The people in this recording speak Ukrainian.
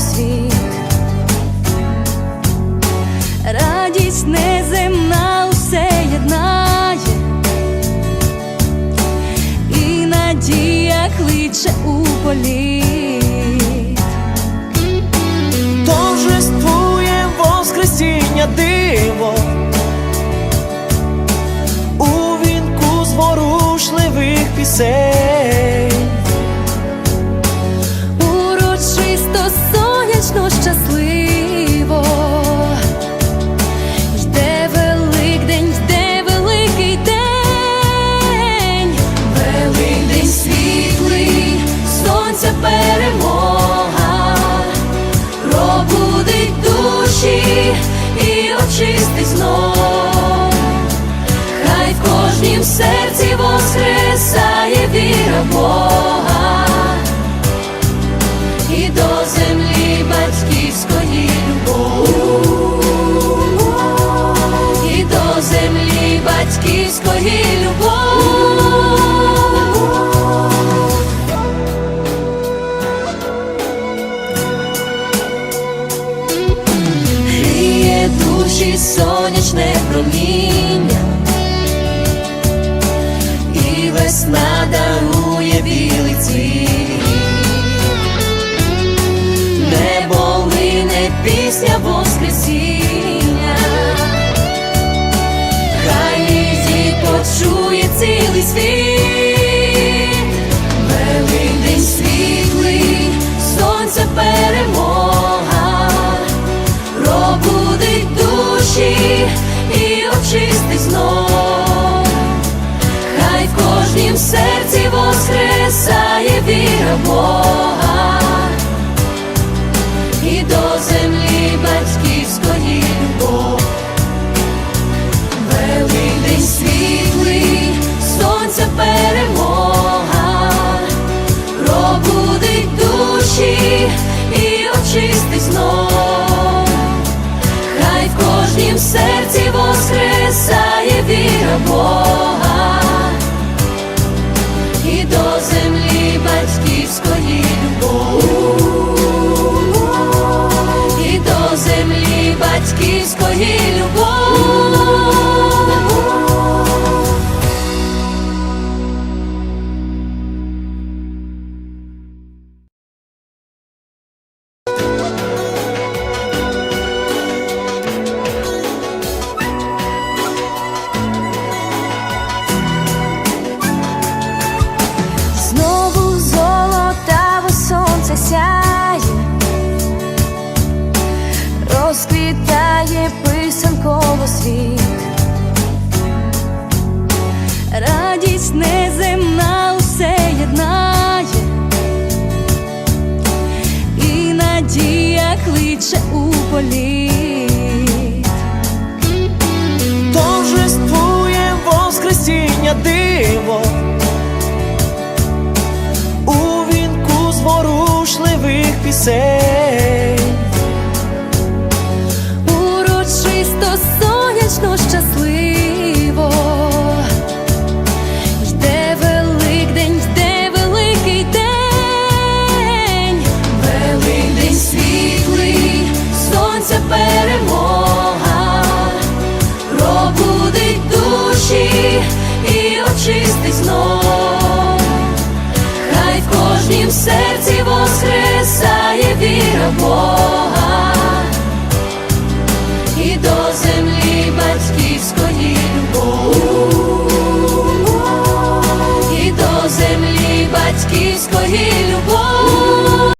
світ, радість неземна усе єднає, і надія кличе у політ Торжествує воскресіння диво. У вінку зворушливих пісень. Сонячно щасливо. Йде Великдень, йде великий день, Великдень світлий, сонця перемога, пробудить душі і очистить батьківської любов. Гріє душі сонячне проміння, і весна дарує білий цвіт. Небо лине пісня Воскресіння, світ, великий світлий, сонце перемога, пробудить душі і очистить знов. Батьківської любов. Кличе у політ. торжествує Воскресіння диво у вінку зворушливих пісень. В серці воскресає віра Бога